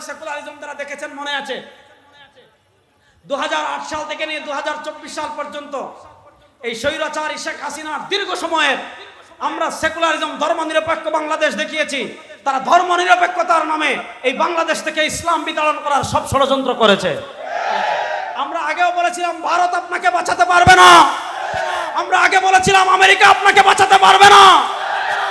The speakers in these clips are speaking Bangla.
সেকুলারিজম যারা দেখেছেন, মনে আছে? দুহাজার আট সাল থেকে নিয়ে দুহাজার চব্বিশ সাল পর্যন্ত এই স্বৈরাচার শেখ হাসিনার দীর্ঘ সময়ের আমরা সেকুলারিজম ধর্ম নিরপেক্ষ বাংলাদেশ দেখিয়েছি। তারা ধর্ম নিরপেক্ষতার নামে এই বাংলাদেশ থেকে ইসলাম বিতরণ করার সব ষড়যন্ত্র করেছে। আমরা আগেও বলেছিলাম, ভারত আপনাকে বাঁচাতে পারবে না। আমরা আগে বলেছিলাম, আমেরিকা আপনাকে বাঁচাতে পারবে না।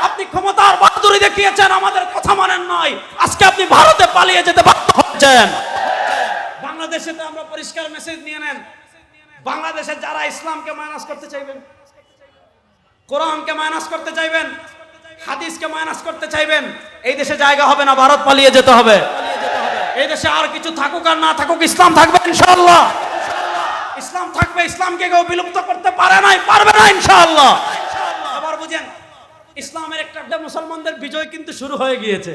আপনি ক্ষমতার বাহাদুরি দেখিয়েছেন, আমাদের কথা মানেন নয় আজকে আপনি ভারতে পালিয়ে যেতে বাধ্য হচ্ছেন। বাংলাদেশে তো আমরা পরিষ্কার মেসেজ নিয়ে নেন। বাংলাদেশে যারা ইসলামকে মাইনাস করতে চাইবেন, কোরআনকে মাইনাস করতে চাইবেন, হাদিসকে মাইনাস করতে চাইবেন, এই দেশে জায়গা হবে না, ভারত পালিয়ে যেতে হবে। এই দেশে আর কিছু থাকুক আর না থাকুক, ইসলাম থাকবে ইনশাআল্লাহ। ইসলাম থাকবে, ইসলামকে কেউ বিলুপ্ত করতে পারে নাই, পারবে না ইনশাআল্লাহ। আবার বুঝেন ইসলামের একটা একটা মুসলমানদের বিজয় কিন্তু শুরু হয়ে গিয়েছে।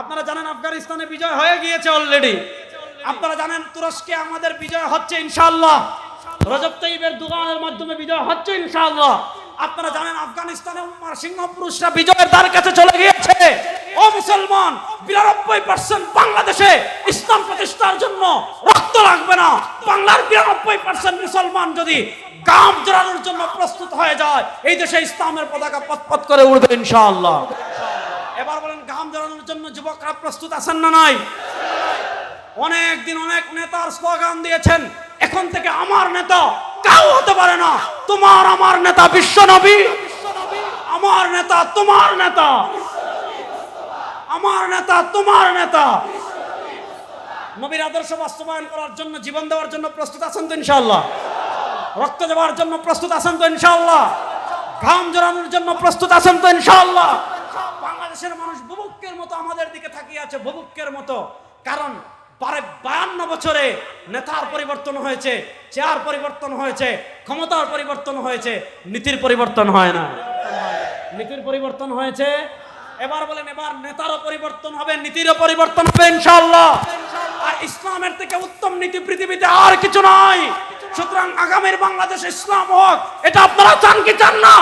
আপনারা জানেন আফগানিস্তানে বিজয় হয়ে গিয়েছে অলরেডি আপনারা জানেন তুরস্কে আমাদের বিজয় হচ্ছে ইনশাআল্লাহ। রজব তাইবের দোকানের মাধ্যমে বিজয় হচ্ছে ইনশাআল্লাহ। আপনারা জানেন আফগানিস্তানে সিংহ পুরুষরা বিজয়ের দ্বার কাছে চলে গিয়েছে। ও মুসলমান, বিরানব্বই পার্সেন্ট বাংলাদেশে ইসলাম প্রতিষ্ঠার জন্য রক্ত লাগবে না। বাংলার বিরানব্বই পার্সেন্ট মুসলমান যদি গাম জড়ানোর জন্য প্রস্তুত হয়ে যায়। এই দেশে ইসলামের পতাকা পথ করে উঠবে ইনশাআল্লাহ। এবার বলেন কাম জড়ানোর জন্য যুবকরা প্রস্তুত আছেন না নাই? অনেক দিন অনেক নেতার স্লোগান দিয়েছেন, এখন থেকে আমার নেতা কাউ হতে পারে না। তোমার আমার নেতা বিশ্ব নবী। আমার নেতা তোমার নেতা। আমার নেতা তোমার নেতা। নবীর আদর্শ বাস্তবায়ন করার জন্য, জীবন দেওয়ার জন্য প্রস্তুত আছেন তো ইনশাআল্লাহ? রক্ত দেওয়ার জন্য প্রস্তুত আছেন তো ইনশাআল্লাহ? ঘাম জড়ানোর জন্য প্রস্তুত আছেন তো ইনশাআল্লাহ? বাংলাদেশের মানুষ বুবুক্কের মতো আমাদের দিকে তাকিয়ে আছে, বুবুক্কের মতো। কারণ বারে বায়ান্ন বছরে নেতার পরিবর্তন হয়েছে, চেয়ার পরিবর্তন হয়েছে, ক্ষমতার পরিবর্তন হয়েছে, নীতির পরিবর্তন হয় না। নীতির পরিবর্তন হয়েছে। এবার বলেন, এবার নেতারও পরিবর্তন হবে, নীতিরও পরিবর্তন হবে ইনশাআল্লাহ। আর ইসলামের থেকে উত্তম নীতি পৃথিবীতে আর কিছু নাই। সুতরাং আগামীর বাংলাদেশ ইসলাম হোক, এটা আপনারা চান কি চান না?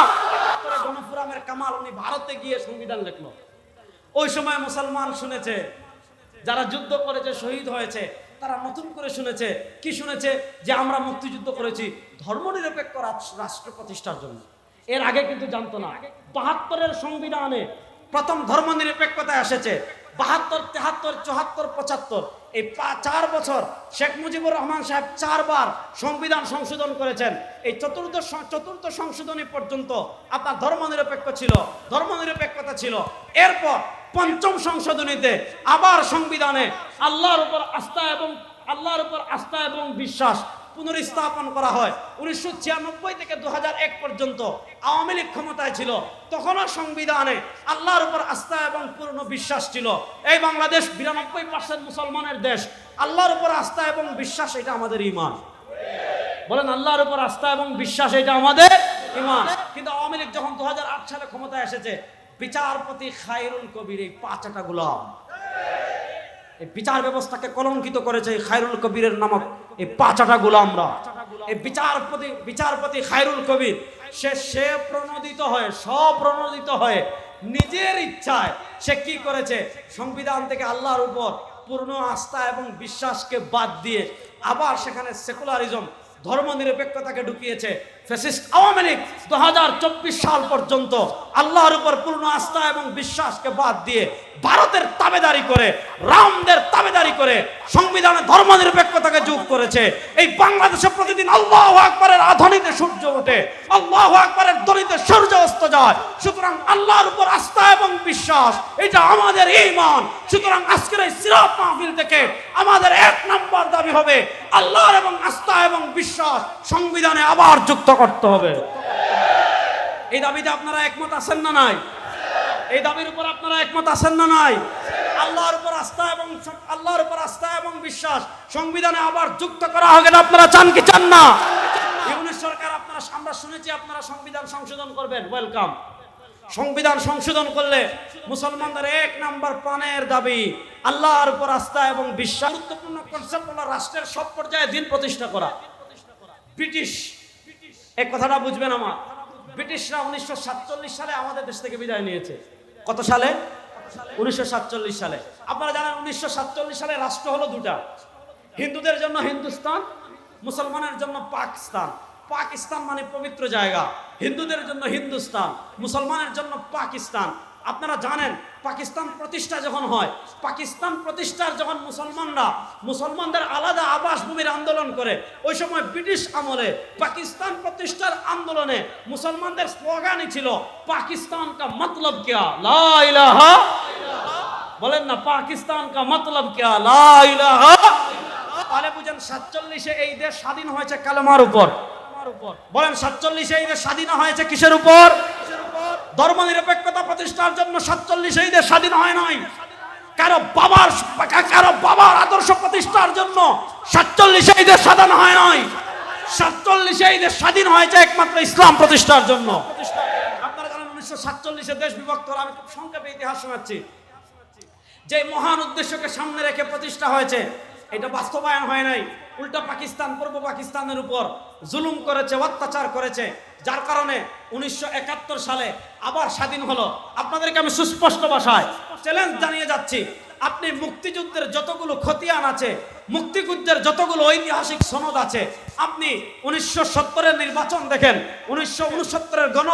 গণফুরামের কামাল, উনি ভারতে গিয়ে সংবিধান লিখলো। ওই সময় মুসলমান শুনেছে, যারা যুদ্ধ করেছে, শহীদ হয়েছে, তারা নতুন করে শুনেছে। কি শুনেছে? যে আমরা মুক্তিযুদ্ধ করেছি ধর্মনিরপেক্ষ রাষ্ট্র প্রতিষ্ঠার জন্য। এর আগে কিন্তু জানতো না। বাহাত্তরের সংবিধানে প্রথম ধর্মনিরপেক্ষতা এসেছে। বাহাত্তর, তেহাত্তর চুহাত্তর পঁচাত্তর। এই চার বছর শেখ মুজিবুর রহমান সাহেব চারবার সংবিধান সংশোধন করেছেন। এই চতুর্থ চতুর্থ সংশোধনী পর্যন্ত আপনার ধর্মনিরপেক্ষ ছিল, ধর্মনিরপেক্ষতা ছিল। এরপর পঞ্চম সংশোধনীতে আবার সংবিধানে আল্লাহর উপর আস্থা এবং আল্লাহর উপর আস্থা এবং বিশ্বাস পুনরস্থাপন করা হয়। উনিশশো ছিয়ানব্বই থেকে দু পর্যন্ত আওয়ামী লীগ ক্ষমতায় ছিল। তখনও সংবিধানে আল্লাহর উপর আস্থা এবং পূর্ণ বিশ্বাস ছিল। এই বাংলাদেশ বিরানব্বই পার্সেন্ট মুসলমানের দেশ। আল্লাহর উপর আস্থা এবং বিশ্বাস, এটা আমাদের ইমান। বলেন, আল্লাহর উপর আস্থা এবং বিশ্বাস, এটা আমাদের ইমান। কিন্তু আওয়ামী লীগ যখন দু হাজার আট সালে ক্ষমতায় এসেছে, বিচারপতি খায়রুল কবির এই পাঁচটা গোলাম। এই বিচার ব্যবস্থাকে কলঙ্কিত করেছে খায়রুল কবিরের নামক এই পাঁচাটা গোলামরা এই বিচারপতি বিচারপতি খায়রুল কবির, সে সে প্রণোদিত হয়ে, স্বপ্রণোদিত হয়ে নিজের ইচ্ছায় সে কি করেছে? সংবিধান থেকে আল্লাহর উপর পূর্ণ আস্থা এবং বিশ্বাসকে বাদ দিয়ে আবার সেখানে সেকুলারিজম ধর্মনিরপেক্ষতাকে ঢুকিয়েছে ফ্যাসিস্ট আওয়ামী লীগ দু সাল পর্যন্ত আল্লাহর উপর পূর্ণ আস্থা এবং বিশ্বাসকে বাদ দিয়ে ভারতের তাবেদারি করে, রামদের তাবেদারি করে সংবিধানে ধর্মনিরপেক্ষতাকে যোগ করেছে। এই বাংলাদেশে প্রতিদিন আল্লাহ আকবরের আধনিতে সূর্য ওঠে, আল্লাহ আকবরের দলিতে সূর্য অস্ত যায়। সুতরাং আল্লাহর উপর আস্থা এবং বিশ্বাস, এটা আমাদের এই ইমান সুতরাং আজকের এই সিরাত মাহফিল থেকে আমাদের এক নম্বর দাবি হবে, আল্লাহর এবং এবং বিশ্বাস সংবিধানে আবার যুক্ত করতে হবে। এই দাবিতে আপনারা একমত আছেন না নাই? এই দাবির উপর আপনারা একমত আছেন না নাই? আল্লাহর উপর আস্থা এবং আল্লাহর উপর আস্থা এবং বিশ্বাস সংবিধানে আবার যুক্ত করা হবে না, আপনারা চান কি চান না? ইউনিট সরকার, আপনারা, আমরা শুনেছি আপনারা সংবিধান সংশোধন করবেন। ওয়েলকাম। সংবিধান সংশোধন করলে মুসলমানদের এক নাম্বার প্রাণের দাবি আল্লাহর উপর আস্থা এবং বিশ্বাস। গুরুত্বপূর্ণ কনসেপ্ট হলো রাষ্ট্রের সব পর্যায়ে দিন প্রতিষ্ঠা করা। ব্রিটিশ, এই কথাটা বুঝবেন আমার। ব্রিটিশরা উনিশশো সাতচল্লিশ সালে আমাদের দেশ থেকে বিদায় নিয়েছে। কত সালে? উনিশশো সাতচল্লিশ সালে। আপনারা জানেন উনিশশো সাতচল্লিশ সালে রাষ্ট্র হলো দুটা। হিন্দুদের জন্য হিন্দুস্তান, মুসলমানের জন্য পাকিস্তান। পাকিস্তান মানে পবিত্র জায়গা। হিন্দুদের জন্য হিন্দুস্তান, মুসলমানের জন্য পাকিস্তান। আপনারা জানেন, পাকিস্তান প্রতিষ্ঠা যখন হয়, পাকিস্তান প্রতিষ্ঠার যখন মুসলমানরা, মুসলমানদের আলাদা আবাস ভূমির আন্দোলন করে, ওই সময় ব্রিটিশ আমলে পাকিস্তান প্রতিষ্ঠার আন্দোলনে মুসলমানদের স্লোগানই ছিল, পাকিস্তান কা মতলব কিয়া? লা ইলাহা বলেন না, পাকিস্তান কা মতলব কিয়া? লা ইলাহা তাহলে বুঝেন, সাতচল্লিশে এই দেশ স্বাধীন হয়েছে কালেমার উপর। বলেন সাতচল্লিশে দেশ স্বাধীন হয়েছে কিসের উপর? ধর্ম নিরপেক্ষতা প্রতিষ্ঠার জন্য সাতচল্লিশে দেশ স্বাধীন হয় নাই। কারও বাবার কারও বাবার আদর্শ প্রতিষ্ঠার জন্য সাতচল্লিশে দেশ স্বাধীন হয় নাই। সাতচল্লিশে দেশ স্বাধীন হয়েছে একমাত্র ইসলাম প্রতিষ্ঠার জন্য। আপনারা জানেন উনিশশো সাতচল্লিশে দেশ বিভক্ত আমি খুব সংক্ষেপে ইতিহাস শোনাচ্ছি। যে মহান উদ্দেশ্যকে সামনে রেখে প্রতিষ্ঠা হয়েছে এটা বাস্তবায়ন হয় নাই। উল্টা পাকিস্তান, পূর্ব পাকিস্তানের উপর জুলুম করেছে, অত্যাচার করেছে। যার কারণে উনিশশো একাত্তর সালে আবার স্বাধীন হলো। আপনাদেরকে আমি সুস্পষ্ট ভাষায় চ্যালেঞ্জ জানিয়ে যাচ্ছি। আপনি মুক্তিযুদ্ধের যতগুলো খতিয়ান আছে, মুক্তিযুদ্ধের যতগুলো ঐতিহাসিক সনদ আছে, আপনি উনিশশো সত্তরের নির্বাচন দেখেন, উনিশশো উনসত্তরের গণ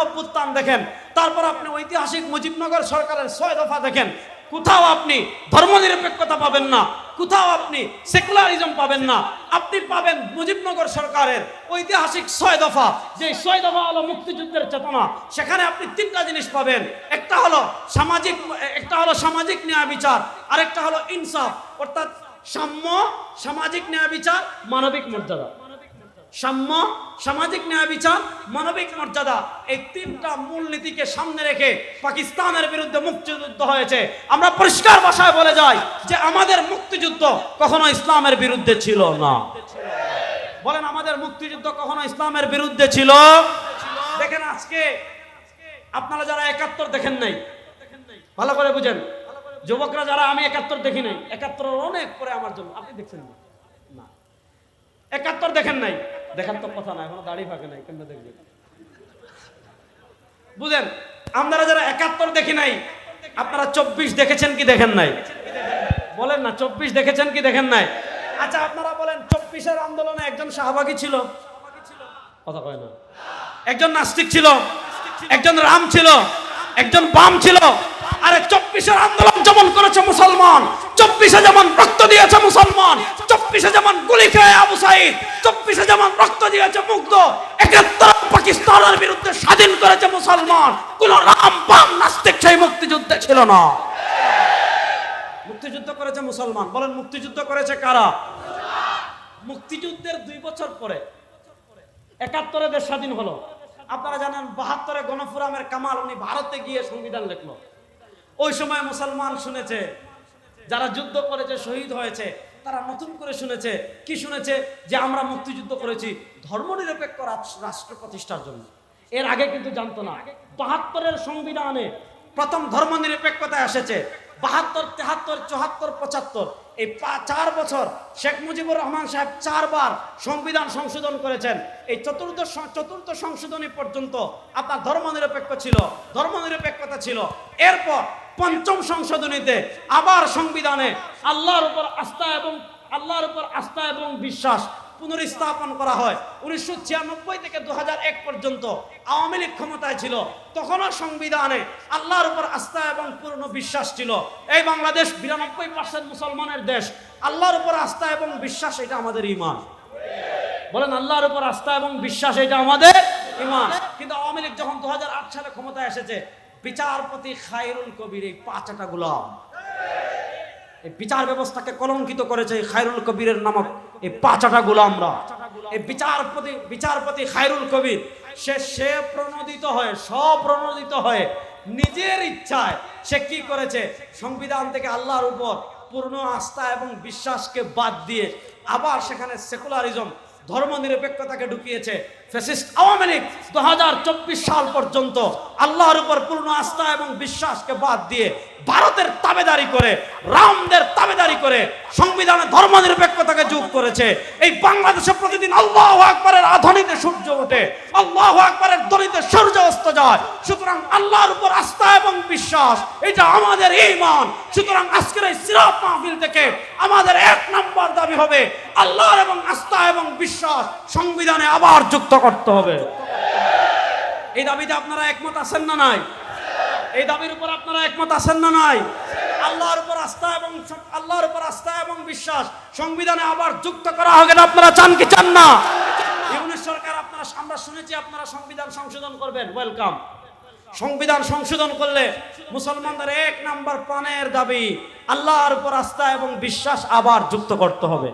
দেখেন, তারপর আপনি ঐতিহাসিক মুজিবনগর সরকারের ছয় দফা দেখেন কোথাও আপনি ধর্মনিরপেক্ষতা পাবেন না, কোথাও আপনি সেকুলারিজম পাবেন না। আপনি পাবেন মুজিবনগর সরকারের ঐতিহাসিক ছয় দফা। যে ছয় দফা হলো মুক্তিযুদ্ধের চেতনা। সেখানে আপনি তিনটা জিনিস পাবেন। একটা হলো সামাজিক, একটা হলো সামাজিক ন্যায় বিচার, আরেকটা হলো ইনসাফ। অর্থাৎ সাম্য, সামাজিক ন্যায় বিচার, মানবিক মর্যাদা। সাম্য, সামাজিক ন্যায় বিচার, মানবিক মর্যাদা, এই তিনটা মূলনীতিকে সামনে রেখে পাকিস্তানের বিরুদ্ধে মুক্তিযুদ্ধ হয়েছে। আমরা পরিষ্কার ভাষায় বলে যাই যে আমাদের মুক্তিযুদ্ধ কখনো ইসলামের বিরুদ্ধে ছিল না। বলেন, আমাদের মুক্তিযুদ্ধ কখনো ইসলামের বিরুদ্ধে ছিল? দেখেন আজকে, আপনারা যারা একাত্তর দেখেন নাই, ভালো করে বুঝেন। যুবকরা যারা, আমি একাত্তর দেখি নাই একাত্তর অনেক পরে আমার জন্য, আপনি দেখছেন না? একাত্তর দেখেন নাই। দেখার তো কথা না, এখনও দাড়ি ফাঁকে নাই, কেমনে দেখবেন বুঝেন, আপনারা যারা একাত্তর দেখি নাই, আপনারা চব্বিশ দেখেছেন কি দেখেন নাই? বলেন না, চব্বিশ দেখেছেন কি দেখেন নাই? আচ্ছা আপনারা বলেন, চব্বিশের আন্দোলনে একজন শাহবাগী ছিল? কথা কয় না। একজন নাস্তিক ছিল? একজন রাম ছিল? একজন বাম ছিল? আরে চব্বিশের আন্দোলন যেমন করেছে মুসলমান, চব্বিশে যেমন রক্ত দিয়েছে মুসলমান, চব্বিশে যেমন গুলি খেয়ে আবু সাইদ, চব্বিশে যেমন রক্ত দিয়েছে মুগ্ধ, একাত্তর পাকিস্তানের বিরুদ্ধে স্বাধীন করেছে মুসলমান। কোন রাম বাম নাস্তিক সেই মুক্তিযুদ্ধে ছিল না। মুক্তিযুদ্ধ করেছে মুসলমান। বলেন, মুক্তিযুদ্ধ করেছে কারা? মুক্তিযুদ্ধের দুই বছর পরে একাত্তরে দেশ স্বাধীন হলো। আপনারা জানেন, বাহাত্তরে গণফোরামের কামাল, উনি ভারতে গিয়ে সংবিধান লিখলো। ওই সময় মুসলমান শুনেছে, যারা যুদ্ধ করেছে, শহীদ হয়েছে, তারা নতুন করে শুনেছে। কি শুনেছে? যে আমরা মুক্তিযুদ্ধ করেছি ধর্মনিরপেক্ষ নিরপেক্ষ রাষ্ট্র প্রতিষ্ঠার জন্য। এর আগে কিন্তু জানতো না। বাহাত্তরের সংবিধানে প্রথম ধর্মনিরপেক্ষতা এসেছে। বাহাত্তর, তেহাত্তর চুহাত্তর পঁচাত্তর। এই চার বছর শেখ মুজিবুর রহমান সাহেব চারবার সংবিধান সংশোধন করেছেন। এই চতুর্থ চতুর্থ সংশোধনী পর্যন্ত আপনার ধর্মনিরপেক্ষ ছিল, ধর্মনিরপেক্ষতা ছিল। এরপর পঞ্চম সংশোধনীতে আবার সংবিধানে আল্লাহর উপর আস্থা এবং আল্লাহর উপর আস্থা এবং বিশ্বাস পুনরস্থাপন করা হয়। উনিশশো ছিয়ানব্বই থেকে দু এক পর্যন্ত আওয়ামী লীগ ক্ষমতায় ছিল। তখনও সংবিধানে আল্লাহর উপর আস্থা এবং পূর্ণ বিশ্বাস ছিল। এই বাংলাদেশ বিরানব্বই পার্সেন্ট মুসলমানের দেশ। আল্লাহর উপর আস্থা এবং বিশ্বাস, এটা আমাদের ইমান বলেন, আল্লাহর উপর আস্থা এবং বিশ্বাস, এটা আমাদের ইমান কিন্তু আওয়ামী লীগ যখন দু হাজার আট সালে ক্ষমতায় এসেছে, বিচারপতি খায়রুল কবির এই পাঁচটা গোলাম এই বিচার ব্যবস্থাকে কলঙ্কিত করেছে খায়রুল কবিরের নামক এই পাঁচাটা গোলামরা। এই বিচারপতি বিচারপতি খায়রুল কবির, সে সে প্রণোদিত হয়ে, স্বপ্রণোদিত হয়ে নিজের ইচ্ছায় সে কি করেছে? সংবিধান থেকে আল্লাহর উপর পূর্ণ আস্থা এবং বিশ্বাসকে বাদ দিয়ে আবার সেখানে সেকুলারিজম ধর্ম নিরপেক্ষতাকে ঢুকিয়েছে। ফ্যাসিস্ট আওয়ামী লীগ দু সাল পর্যন্ত আল্লাহর উপর পূর্ণ আস্থা এবং বিশ্বাসকে বাদ দিয়ে ভারতের তাবেদারি করে, রামদের তাবেদারি করে সংবিধানে ধর্ম নিরপেক্ষতাকে যোগ করেছে। এই বাংলাদেশে প্রতিদিন আল্লাহ আকবরের আধনিতে সূর্য ওঠে, আল্লাহ আকবরের দলিতে সূর্য অস্ত যায়। সুতরাং আল্লাহর উপর আস্থা এবং বিশ্বাস, এটা আমাদের এই ইমান সুতরাং আজকের এই সিরাত মাহফিল থেকে আমাদের এক নম্বর দাবি হবে, আল্লাহর এবং আস্থা এবং বিশ্বাস সংবিধানে আবার যুক্ত করতে হবে। এই দাবিতে আপনারা একমত আছেন না নাই? এই দাবির উপর আপনারা একমত আছেন না নাই? আল্লাহর উপর আস্থা এবং আল্লাহর উপর আস্থা এবং বিশ্বাস সংবিধানে আবার যুক্ত করা হবে না, আপনারা চান কি চান না? ইউনিট সরকার, আপনারা আমরা শুনেছি আপনারা সংবিধান সংশোধন করবেন। ওয়েলকাম সংবিধান সংশোধন করলে মুসলমানদের এক নাম্বার প্রাণের দাবি, আল্লাহর উপর আস্থা এবং বিশ্বাস আবার যুক্ত করতে হবে।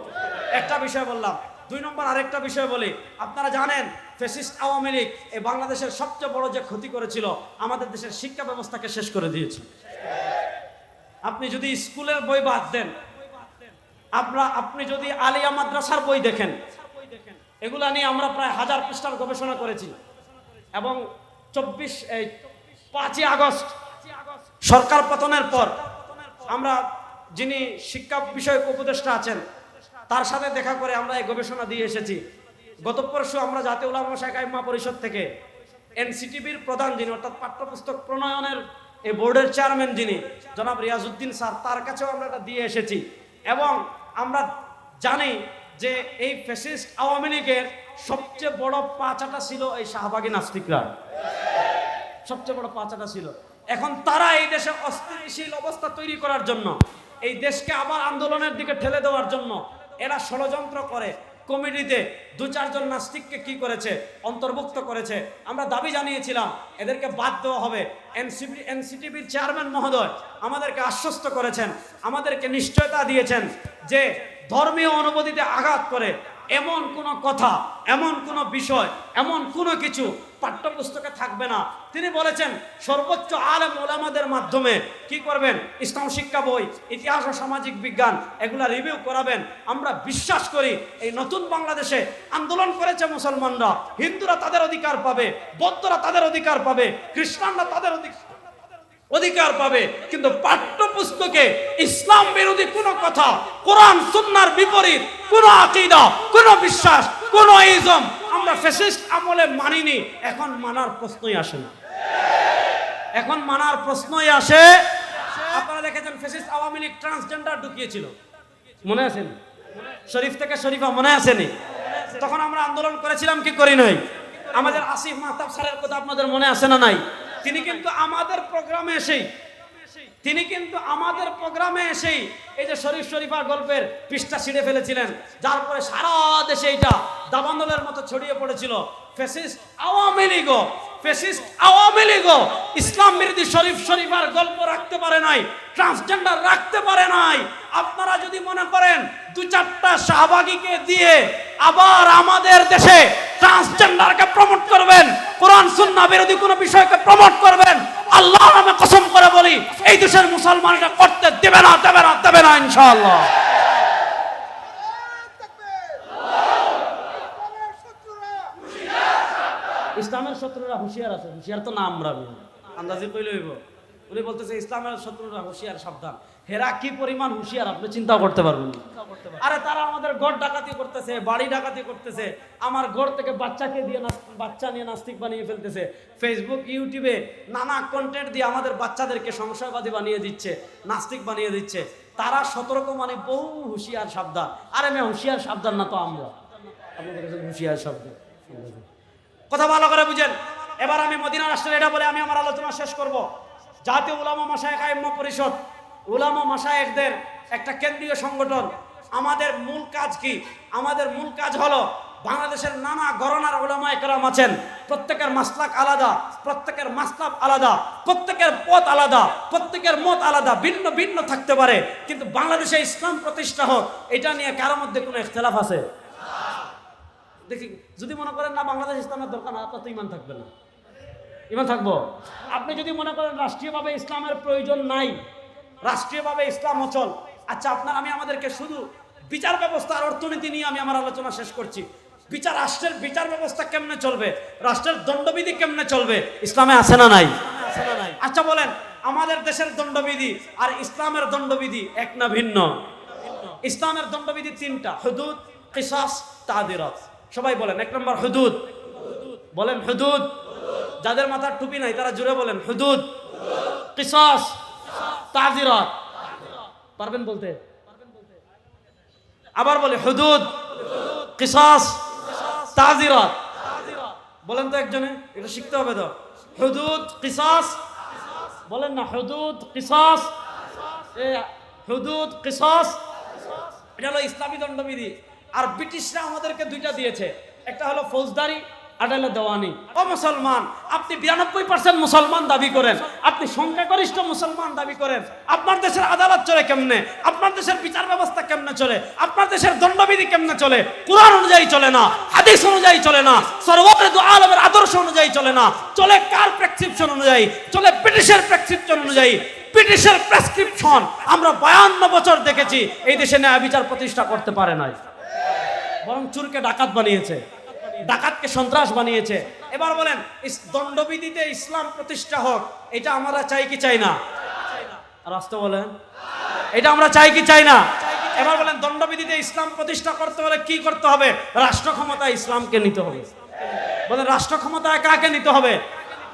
একটা বিষয় বললাম দুই নম্বর আরেকটা বিষয় বলি। আপনারা জানেন ফেসিস্ট আওয়ামী লীগ এই বাংলাদেশের সবচেয়ে বড় যে ক্ষতি করেছিল, আমাদের দেশের শিক্ষা ব্যবস্থাকে শেষ করে দিয়েছে। আপনি যদি স্কুলের বই বাদ দেন আপনারা আপনি যদি আলিয়া মাদ্রাসার বই দেখেন, এগুলা নিয়ে আমরা প্রায় হাজার পৃষ্ঠার গবেষণা করেছি। এবং চব্বিশ, এই পাঁচই আগস্ট, সরকার পতনের পর আমরা যিনি শিক্ষা বিষয়ক উপদেষ্টা আছেন তার সাথে দেখা করে আমরা এই গবেষণা দিয়ে এসেছি। গত পরশু আমরা জাতীয় উলামা শাখা ইম্মা পরিষদ থেকে এনসিটিভির প্রধান যিনি, অর্থাৎ পাঠ্যপুস্তক প্রণয়নের এই বোর্ডের চেয়ারম্যান যিনি, জনাব রিয়াজউদ্দিন স্যার, তার কাছেও আমরা এটা দিয়ে এসেছি। এবং আমরা জানি যে এই ফেসিস্ট আওয়ামী লীগের সবচেয়ে বড় পাচাটা ছিল এই শাহবাগী নাস্তিকরা। সবচেয়ে বড় পাচাটা ছিল। এখন তারা এই দেশে অস্থিতিশীল অবস্থা তৈরি করার জন্য, এই দেশকে আবার আন্দোলনের দিকে ঠেলে দেওয়ার জন্য এরা ষড়যন্ত্র করে। কমিটিতে দু চারজন নাস্তিককে কি করেছে? অন্তর্ভুক্ত করেছে। আমরা দাবি জানিয়েছিলাম, এদেরকে বাদ দেওয়া হবে। এনসিপি, এনসিটিভির চেয়ারম্যান মহোদয় আমাদেরকে আশ্বস্ত করেছেন, আমাদেরকে নিশ্চয়তা দিয়েছেন যে ধর্মীয় অনুভূতিতে আঘাত করে এমন কোনো কথা, এমন কোনো বিষয়, এমন কোনো কিছু পাঠ্যপুস্তকে থাকবে না। তিনি বলেছেন, সর্বোচ্চ আলেম ওলামাদের মাধ্যমে কি করবেন? ইসলাম শিক্ষা বই, ইতিহাস ও সামাজিক বিজ্ঞান, এগুলা রিভিউ করাবেন। আমরা বিশ্বাস করি, এই নতুন বাংলাদেশে আন্দোলন করেছে মুসলমানরা। হিন্দুরা তাদের অধিকার পাবে, বৌদ্ধরা তাদের অধিকার পাবে, খ্রিস্টানরা তাদের অধিকার অধিকার পাবে, কিন্তু পাঠ্যপুস্তকে ইসলাম বিরোধী কোনো কথা, কোরআন, সুন্নার বিপরীত, কোনো আকিদা, কোনো বিশ্বাস, কোনো ইজম আমরা ফেসিস্ট আমলে মানিনি, এখন মানার প্রশ্নই আসে না। এখন মানার প্রশ্নই আসে, আপনারা দেখেছেন ফেসিস্ট আওয়ামী লীগ ট্রান্সজেন্ডার ঢুকিয়েছিল। মনে আছেন শরীফ থেকে শরীফা মনে আসেনি তখন আমরা আন্দোলন করেছিলাম কি করি নাই? আমাদের আসিফ মাহতাব স্যারের কথা আপনাদের মনে আসে না নাই? তিনি কিন্তু আমাদের প্রোগ্রামে এসেই। তিনি কিন্তু আমাদের প্রোগ্রামে এসেই এই যে শরীফ শরীফার গল্পের পৃষ্ঠা ছিঁড়ে ফেলেছিলেন, যার পরে সারা দেশে এটা দাবান্দলের মতো ছড়িয়ে পড়েছিল। ফেসিস্ট আওয়ামী লীগ, ফেসিস্ট আওয়ামী লীগ, ইসলাম বিরোধী শরীফ শরীফার গল্প রাখতে পারে নাই, ট্রান্সজেন্ডার রাখতে পারে নাই আপনারা যদি মনে করেন দু চারটা শাহবাগীকে দিয়ে আবার আমাদের দেশে ট্রান্সজেন্ডারকে প্রমোট করবেন কোরআন সুন্নাহ বিরোধী কোনো বিষয়কে প্রমোট করবেন আল্লাহ নামে কসম করে বলি এই দেশের মুসলমান এটা করতে দেবে না দেবে না দেবে না ইনশাআল্লাহ। ইসলামের শত্রুরা হুঁশিয়ার আছে হুঁশিয়ার তো না আমরা আন্দাজি কইলে হইব। উনি বলতেছে ইসলামের শত্রুরা হুঁশিয়ার সাবধান। হেরা কি পরিমাণ হুঁশিয়ার আপনি চিন্তা করতে পারবেন। আরে তারা আমাদের গড় ডাকাতি করতেছে বাড়ি ডাকাতি করতেছে। আমার ঘর থেকে বাচ্চাকে দিয়ে বাচ্চা নিয়ে নাস্তিক বানিয়ে ফেলতেছে। ফেসবুক ইউটিউবে নানা কন্টেন্ট দিয়ে আমাদের বাচ্চাদেরকে সংশয়বাদী বানিয়ে দিচ্ছে নাস্তিক বানিয়ে দিচ্ছে। তারা সতর্ক মানে বহু হুঁশিয়ার সাবধান। আরে মেয়ে হুঁশিয়ার সাবধান না তো আমরা। আপনাদের কাছে হুঁশিয়ার সাবধান। কথা ভালো করে বুঝেন। এবার আমি মদিনা রাষ্ট্রের এটা বলে আমি আমার আলোচনা শেষ করব। জাতীয় উলামা মাসায়েক আইম্ম পরিষদ, উলামা মাসায়েকদের একটা কেন্দ্রীয় সংগঠন। আমাদের মূল কাজ কি? আমাদের মূল কাজ হলো বাংলাদেশের নানা গণনার ওলামা একরাম আছেন। প্রত্যেকের মাসলাক আলাদা, প্রত্যেকের মাসলাব আলাদা, প্রত্যেকের পথ আলাদা, প্রত্যেকের মত আলাদা, ভিন্ন ভিন্ন থাকতে পারে। কিন্তু বাংলাদেশে ইসলাম প্রতিষ্ঠা হোক, এটা নিয়ে কারও মধ্যে কোনো ইখতলাফ আছে? দেখি, যদি মনে করেন না বাংলাদেশ ইসলামের দরকার আপনার তো ইমান থাকবে না। ইমান থাকব। আপনি যদি মনে করেন রাষ্ট্রীয়ভাবে ইসলামের প্রয়োজন নাই রাষ্ট্রীয়ভাবে ইসলাম অচল আচ্ছা আপনার আমি আমাদেরকে শুধু বিচার ব্যবস্থা আর অর্থনীতি নিয়ে আমি আমার আলোচনা শেষ করছি। বিচার রাষ্ট্রের বিচার ব্যবস্থা কেমনে চলবে? রাষ্ট্রের দণ্ডবিধি কেমনে চলবে? ইসলামে আছে না নাই। আচ্ছা বলেন আমাদের দেশের দণ্ডবিধি আর ইসলামের দণ্ডবিধি এক না ভিন্ন? ইসলামের দণ্ডবিধি তিনটা হুদুদ কিসাস তাদিরত। সবাই বলেন এক নম্বর হুদুদ। বলেন হুদুদ। যাদের মাথার টুপি নাই, তারা জুড়ে বলেন, হুদুদ, কিসাস, তাজিরত। পারবেন বলতে? আবার বলে, হুদুদ, কিসাস, তাজিরত। বলেন তো একজনে, এটা শিখতে হবে তো। হুদুদ, কিসাস। বলেন না, হুদুদ, কিসাস। হুদুদ, কিসাস। এটা হলো ইসলামী দণ্ডবিধি। আর ব্রিটিশরা আমাদেরকে দুইটা দিয়েছে। একটা হলো ফৌজদারি আর হলো দেওয়ানি ও মুসলমান, আপনি বিরানব্বই পার্সেন্ট মুসলমান দাবি করেন। আপনি সংখ্যাগরিষ্ঠ মুসলমান দাবি করেন। আপনার দেশের আদালত চলে কেমনে? আপনার দেশের বিচার ব্যবস্থা কেমনে চলে? আপনার দেশের দণ্ডবিধি কেমনে চলে? কোরআন অনুযায়ী চলে না, হাদিস অনুযায়ী চলে না সর্বপ্রেদ আলমের আদর্শ অনুযায়ী চলে না। চলে কার প্রেসক্রিপশন অনুযায়ী? চলে ব্রিটিশের প্রেসক্রিপশন অনুযায়ী। ব্রিটিশের প্রেসক্রিপশন আমরা বায়ান্ন বছর দেখেছি, এই দেশে ন্যায় বিচার প্রতিষ্ঠা করতে পারে নাই। বরং চুরকে ডাকাত বানিয়েছে। ডাকাতকে সন্ত্রাস বানিয়েছে। এবার বলেন দণ্ডবিধিতে ইসলাম প্রতিষ্ঠা হোক, এটা আমরা চাই কি চাই না? রাস্তা বলেন। এটা আমরা চাই কি চাই না? এবার বলেন, দণ্ডবিধিতে ইসলাম প্রতিষ্ঠা করতে হলে কি করতে হবে? রাষ্ট্র ক্ষমতা ইসলামকে নিতে হবে। বলেন, রাষ্ট্র ক্ষমতা কাকে নিতে হবে?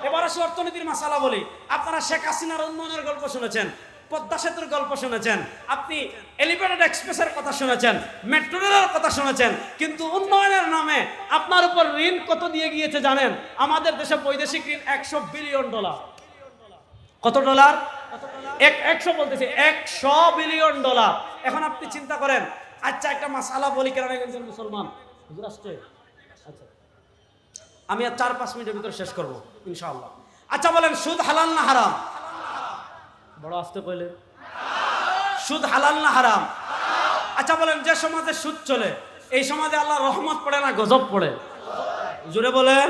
এবার আসি অর্থনীতির মশালা বলি। আপনারা শেখ হাসিনার উন্নয়নের গল্প শুনেছেন। পদ্মা সেতুর গল্প শুনেছেন। আপনি এলিভেটেড এক্সপ্রেসের কথা শুনেছেন, মেট্রো রেলের কথা শুনেছেন, কিন্তু উন্নয়নের নামে আপনার উপর ঋণ কত দিয়ে গিয়েছে জানেন? আমাদের দেশে বৈদেশিক ঋণ একশো বিলিয়ন ডলার। কত ডলার? এক একশো বলতেছি, একশো বিলিয়ন ডলার। এখন আপনি চিন্তা করেন আচ্ছা একটা মাসালা বলি কেন একজন মুসলমান? আচ্ছা। আমি আর চার পাঁচ মিনিটের ভিতরে শেষ করব, ইনশাআল্লাহ। আচ্ছা বলেন, সুদ হালাল না হারাম? বড় আসতে কইলে। সুদ হালাল না হারাম? আচ্ছা বলেন, যে সমাজে সুদ চলে, এই সমাজে আল্লাহ রহমত পড়ে না গজব পড়ে? জুড়ে বলেন।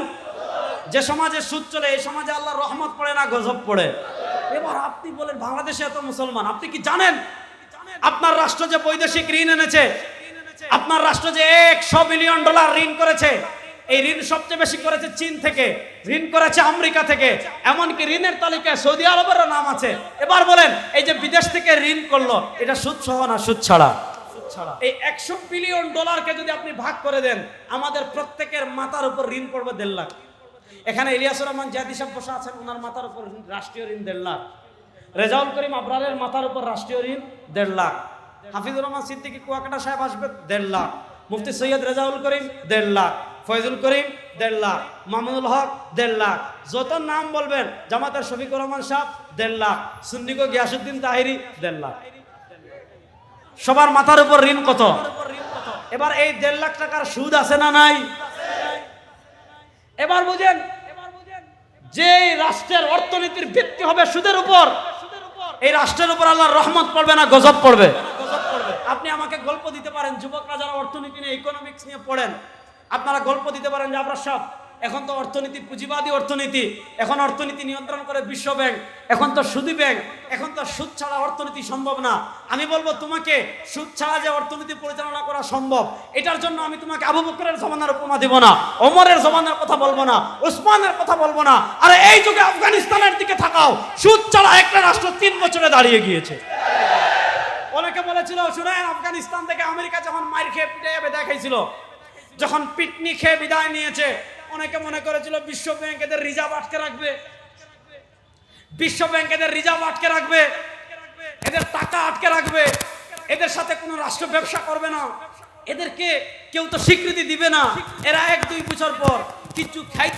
যে সমাজে সুদ চলে, এই সমাজে আল্লাহ রহমত পড়ে না গজব পড়ে? এবার আপনি বলেন, বাংলাদেশে এত মুসলমান, আপনি কি জানেন? আপনার রাষ্ট্র যে বৈদেশিক ঋণ এনেছে, আপনার রাষ্ট্র যে একশো বিলিয়ন ডলার ঋণ করেছে এই ঋণ সবচেয়ে বেশি করেছে চীন থেকে ঋণ করেছে আমেরিকা থেকে এমনকি ঋণের তালিকায় সৌদি আরবেরও নাম আছে। এবার বলেন এই যে বিদেশ থেকে ঋণ করল এটা সুদ সহ না সুদ ছাড়া? এই একশো বিলিয়ন ডলারকে যদি আপনি ভাগ করে দেন আমাদের প্রত্যেকের মাথার উপর ঋণ পড়বে দেড় লাখ। এখানে ইলিয়াসুর রহমান জাদি সাহেব বসে আছেন ওনার মাথার উপর রাষ্ট্রীয় ঋণ দেড় লাখ। রেজাউল করিম আবরারের মাথার উপর রাষ্ট্রীয় ঋণ দেড় লাখ। হাফিজুর রহমান সিদ্দিকী কুয়াকাটা সাহেব আসবে দেড় লাখ। মুফতি সৈয়দ রেজাউল করিম দেড় লাখ। ফয়জুল করিম, দেড় লাখ। মামুনুল হক, দেড় লাখ। যত নাম বলবেন জামাতের শফিকুর রহমান সাহেব, দেড় লাখ। সুন্নিকো গিয়াসুদ্দিন তাহিরি, দেড় লাখ। সবার মাথার উপর ঋণ কত? এবার এই দেড় লাখ টাকার সুদ আছে না নাই? এবার বুঝেন যে রাষ্ট্রের অর্থনীতির ভিত্তি হবে সুদের উপর, এই রাষ্ট্রের উপর আল্লাহর রহমত পড়বে না গজব পড়বে? আপনি আমাকে গল্প দিতে পারেন, যুবকরা যারা অর্থনীতি নিয়ে ইকোনমিক্স নিয়ে পড়েন আপনারা গল্প দিতে পারেন যে, আমরা সব এখন তো অর্থনীতি পুঁজিবাদী অর্থনীতি, এখন অর্থনীতি নিয়ন্ত্রণ করে বিশ্ব ব্যাংক, এখন তো সুদি ব্যাংক, এখন তো সুদ ছাড়া অর্থনীতি সম্ভব না। আমি বলব তোমাকে সুদ ছাড়া যে অর্থনীতি পরিচালনা করা সম্ভব, এটার জন্য আমি তোমাকে আবু বকরের জমানার উপমা দিব না, ওমরের জমানার কথা বলব না, উসমানের কথা বলব না। আরে এই যুগে আফগানিস্তানের দিকে থাকাও সুদ ছাড়া একটা রাষ্ট্র তিন বছরে দাঁড়িয়ে গিয়েছে। অনেকে বলেছিল, শুনেন, আফগানিস্তান থেকে আমেরিকা যখন মাইর খেয়ে পিটে দেখাইছিল যখন পিটনি খেয়ে বিদায় নিয়েছে, অনেকে মনে করেছিল বিশ্ব ব্যাংক এদের রিজার্ভ আটকে রাখবে। বিশ্ব ব্যাংক এদের রিজার্ভ আটকে রাখবে। এদের টাকা আটকে রাখবে। এদের সাথে কোনো রাষ্ট্র ব্যবসা করবে না। এদেরকে কেউ তো স্বীকৃতি দিবে না। এরা এক দুই বছর পর কিছু খাই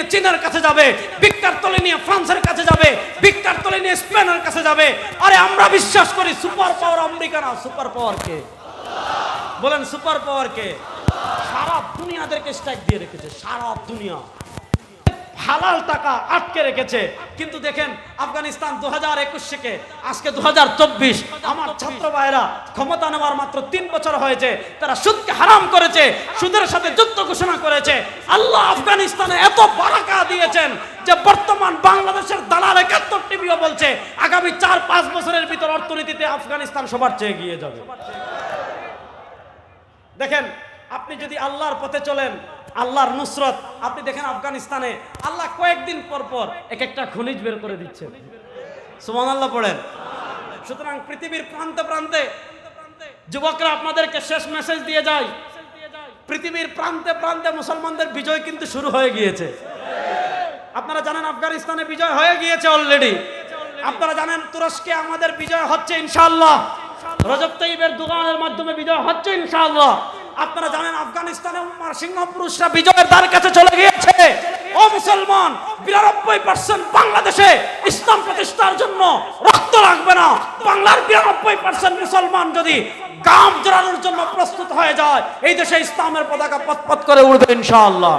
নিয়ে চীনের কাছে যাবে, ভিক্টর তলে নিয়ে ফ্রান্সের কাছে যাবে, ভিক্টর তলে নিয়ে স্পেনের কাছে যাবে। আরে আমরা বিশ্বাস করি সুপার পাওয়ার আমেরিকা না সুপার পাওয়ার কে? বলেন সুপার পাওয়ার কে? সারা দুনিয়াদেরকে স্ট্রাইক দিয়ে রেখেছে, সারা দুনিয়া। হালাল টাকা আটকে রেখেছে। কিন্তু দেখেন, আফগানিস্তান দু হাজার একুশ থেকে আজকে দু হাজার চব্বিশ, আমার ছাত্র ভাইরা ক্ষমতা নেওয়ার মাত্র তিন বছর হয়েছে, তারা সুদকে হারাম করেছে, সুদের সাথে যুদ্ধ ঘোষণা করেছে। আল্লাহ আফগানিস্তানে এত বারাকা দিয়েছেন যে বর্তমান বাংলাদেশের দালাল একাত্তর টিভিও বলছে, আগামী চার, পাঁচ বছরের ভিতর অর্থনীতিতে আফগানিস্তান সবার চেয়ে এগিয়ে যাবে। দেখেন, আপনি যদি আল্লাহর পথে চলেন আল্লাহর নুসরত। আপনি দেখেন আফগানিস্তানে আল্লাহ কয়েকদিন পর পর এক একটা খনিজ বের করে দিচ্ছে। আল্লাহ পড়েন। সুতরাং পৃথিবীর প্রান্তে প্রান্তে যুবকরা আপনাদেরকে শেষ মেসেজ দিয়ে যায়। পৃথিবীর প্রান্তে প্রান্তে মুসলমানদের বিজয় কিন্তু শুরু হয়ে গিয়েছে। আপনারা জানেন আফগানিস্তানে বিজয় হয়ে গিয়েছে অলরেডি আপনারা জানেন তুরস্কে আমাদের বিজয় হচ্ছে ইনশাআল্লাহ। রজব তৈবের দোকানের মাধ্যমে বিজয় হচ্ছে ইনশাআল্লাহ। আপনারা জানেন আফগানিস্তানে উম্মার সিংহ পুরুষরা বিজয়ের দ্বার কাছে চলে গিয়েছে। ও মুসলমান, বিরানব্বই পার্সেন্ট বাংলাদেশে ইসলাম প্রতিষ্ঠার জন্য রক্ত লাগবে না। বাংলার বিরানব্বই পার্সেন্ট মুসলমান যদি গাম জড়ানোর জন্য প্রস্তুত হয়ে যায়, এই দেশে ইসলামের পতাকা পথ করে উঠবে ইনশাআল্লাহ।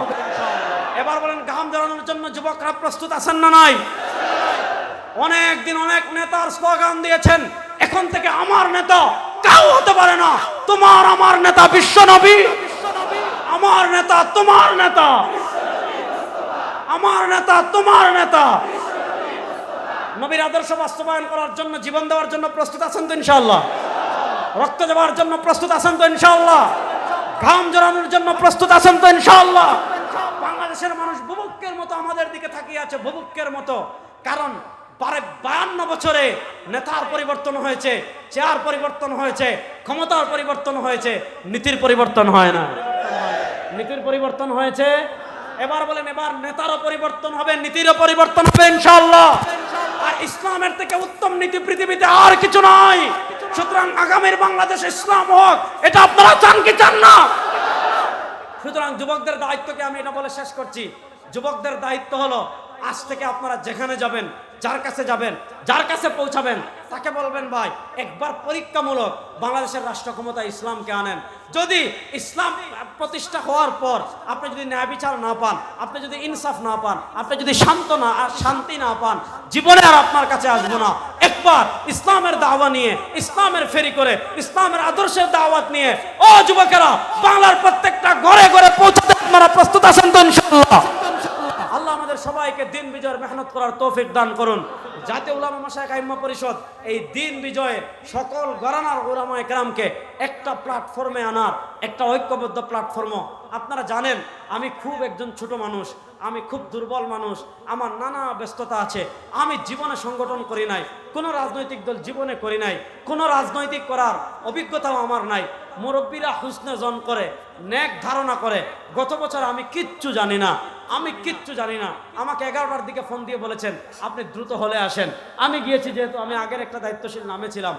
এবার বলেন ঘাম জড়ানোর জন্য যুবকরা প্রস্তুত আছেন না নাই? অনেক দিন অনেক নেতার স্লোগান দিয়েছেন, এখন থেকে আমার নেতা কেউ হতে পারে না। তোমার আমার নেতা বিশ্ব নবী। আমার নেতা তোমার নেতা। আমার নেতা তোমার নেতা। নবীর আদর্শ বাস্তবায়ন করার জন্য, জীবন দেওয়ার জন্য প্রস্তুত আছেন তো ইনশাআল্লাহ? রক্ত দেওয়ার জন্য প্রস্তুত আছেন তো ইনশাআল্লাহ? ঘাম জড়ানোর জন্য প্রস্তুত আছেন তো ইনশাআল্লাহ? বাংলাদেশের মানুষ বুবুক্ষের মতো আমাদের দিকে তাকিয়ে আছে বুবুক্ষের মতো। কারণ বারে বায়ান্ন বছরে নেতার পরিবর্তন হয়েছে, চেয়ার পরিবর্তন হয়েছে, ক্ষমতার পরিবর্তন হয়েছে, নীতির পরিবর্তন হয় না। নীতির পরিবর্তন হয়েছে, এবার বলেন, এবার নেতারও পরিবর্তন হবে, নীতিরও পরিবর্তন হবে, ইনশাআল্লাহ। আর ইসলামের থেকে উত্তম নীতি পৃথিবীতে আর কিছু নাই। সুতরাং আগামীর বাংলাদেশ ইসলাম হোক, এটা আপনারা চান কি চান না? সুতরাং যুবকদের দায়িত্বকে আমি এটা বলে শেষ করছি। যুবকদের দায়িত্ব হলো, আজ থেকে আপনারা যেখানে যাবেন যার কাছে যাবেন, যার কাছে পৌঁছাবেন, তাকে বলবেন, ভাই, একবার পরীক্ষামূলক বাংলাদেশের রাষ্ট্র ক্ষমতা ইসলামকে আনেন। যদি ইসলাম প্রতিষ্ঠা হওয়ার পর আপনি যদি ন্যায় বিচার না পান, আপনি যদি ইনসাফ না পান, আপনি যদি শান্ত না আর শান্তি না পান, জীবনে আর আপনার কাছে আসব না। একবার ইসলামের দাওয়া নিয়ে, ইসলামের ফেরি করে, ইসলামের আদর্শের দাওয়াত নিয়ে, ও যুবকেরা, বাংলার প্রত্যেকটা ঘরে ঘরে পৌঁছাতে আপনারা প্রস্তুত আছেন তো আমাদের সবাইকে দিন বিজয়ের মেহনত করার তৌফিক দান করুন। জাতীয় উলামা মাসায়ক আইম্মা পরিষদ, এই দিন বিজয়ে সকল গরানার উলামায়ে কেরামকে একটা প্ল্যাটফর্মে আনার, একটা ঐক্যবদ্ধ প্ল্যাটফর্ম। আপনারা জানেন, আমি খুব একজন ছোট মানুষ, আমি খুব দুর্বল মানুষ, আমার নানা ব্যস্ততা আছে, আমি জীবনে সংগঠন করি নাই, কোনো রাজনৈতিক দল জীবনে করি নাই, কোনো রাজনৈতিক করার অভিজ্ঞতাও আমার নাই। মুরব্বীরা হুসনে জন করে ন্যাক ধারণা করে, গত বছর আমি কিচ্ছু জানি না। আমি কিচ্ছু জানি না। আমাকে এগারোটার দিকে ফোন দিয়ে বলেছেন, আপনি দ্রুত হলে আসেন। আমি গিয়েছি যেহেতু আমি আগের একটা দায়িত্বশীল নামে ছিলাম।